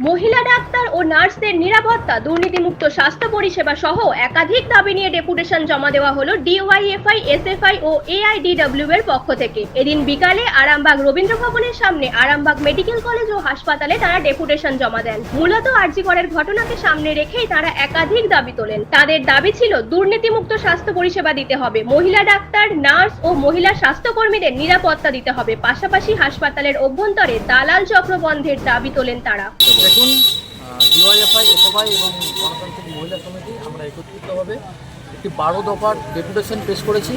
মহিলা ডাক্তার ও নার্সদের নিরাপত্তা, দুর্নীতিমুক্ত স্বাস্থ্য পরিষেবা সহ একাধিক দাবি নিয়ে ডেপুটেশন জমা দেওয়া হলো ডিওয়াইএফআই, এসএফআই ও এআইডিডব্লিউ এর পক্ষ থেকে। এদিন বিকালে আরামবাগ রবীন্দ্র ভবনের সামনে আরামবাগ মেডিকেল কলেজ ও হাসপাতালে তারা ডেপুটেশন জমা দেন। মূলত আরজিকরের ঘটনাকে সামনে রেখেই তারা একাধিক দাবি তোলেন। তাদের দাবি ছিল, দুর্নীতিমুক্ত স্বাস্থ্য পরিষেবা দিতে হবে, মহিলা ডাক্তার, নার্স ও মহিলা স্বাস্থ্যকর্মীদের নিরাপত্তা দিতে হবে। পাশাপাশি হাসপাতালের অভ্যন্তরে দালাল চক্র বন্ধের দাবি তোলেন তারা। দেখুন ডিওয়াইএফআই এসএফআই এবং গণতান্ত্রিক মহিলা সমিতি আমরা একত্রিতভাবে একটি বারো দফার ডেপুটেশন পেশ করেছি।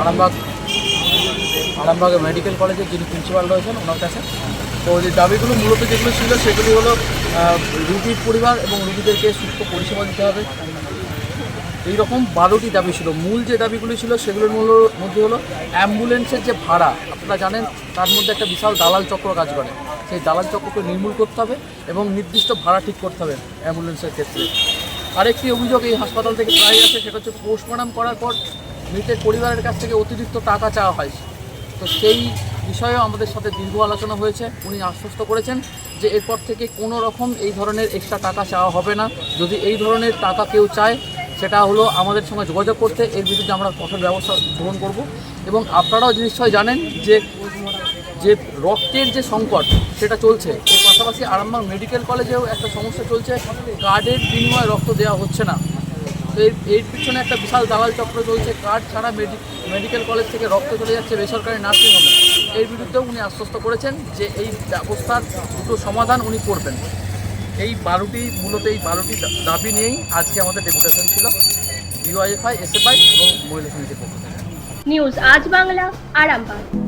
আরামবাগ আরামবাগ মেডিকেল কলেজের যিনি প্রিন্সিপাল রয়েছেন, ওনার কাছে। তো যে দাবিগুলো মূলত যেগুলো ছিল, সেগুলি হলো রুগীর পরিবার এবং রুগীদেরকে সুস্থ পরিষেবা দিতে হবে। এই রকম বারোটি দাবি ছিল। মূল যে দাবিগুলি ছিল, সেগুলোর মূল মধ্যে হলো, অ্যাম্বুলেন্সের যে ভাড়া, আপনারা জানেন, তার মধ্যে একটা বিশাল দালাল চক্র কাজ করে। সেই দালাল চক্রকে নির্মূল করতে হবে এবং নির্দিষ্ট ভাড়া ঠিক করতে হবে অ্যাম্বুলেন্সের ক্ষেত্রে। আরেকটি অভিযোগ এই হাসপাতাল থেকে প্রায় আছে সেটা হচ্ছে পোস্টমর্টম করার পর মৃতের পরিবারের কাছ থেকে অতিরিক্ত টাকা চাওয়া হয়। তো সেই বিষয়েও আমাদের সাথে দীর্ঘ আলোচনা হয়েছে। উনি আশ্বস্ত করেছেন যে এরপর থেকে কোনো রকম এই ধরনের এক্সট্রা টাকা চাওয়া হবে না। যদি এই ধরনের টাকা কেউ চায়, সেটা হলো আমাদের সঙ্গে যোগাযোগ করতে। এর বিরুদ্ধে আমরা কঠোর ব্যবস্থা গ্রহণ করব। এবং আপনারাও নিশ্চয় জানেন যে যে রক্তের যে সংকট সেটা চলছে, এর পাশাপাশি আরামবাগ মেডিকেল কলেজেও একটা সমস্যা চলছে, কার্ডের বিনিময়ে রক্ত দেওয়া হচ্ছে না। তো এর এর পিছনে একটা বিশাল দালাল চক্র চলছে, কার্ড ছাড়া মেডি, মেডিকেল কলেজ থেকে রক্ত চলে যাচ্ছে বেসরকারি নার্সিংহোমে এর বিরুদ্ধেও উনি আশ্বস্ত করেছেন যে এই ব্যবস্থার দুটো সমাধান উনি করবেন। এই বারোটি, মূলত এই বারোটি দাবি নিয়েই আজকে আমাদের ডেপুটেশন ছিল। ডিওয়াইএফআই, এসএফআই এবং মহিলা সমিতির পক্ষ থেকে। নিউজ আজ বাংলা, আরামবাগ।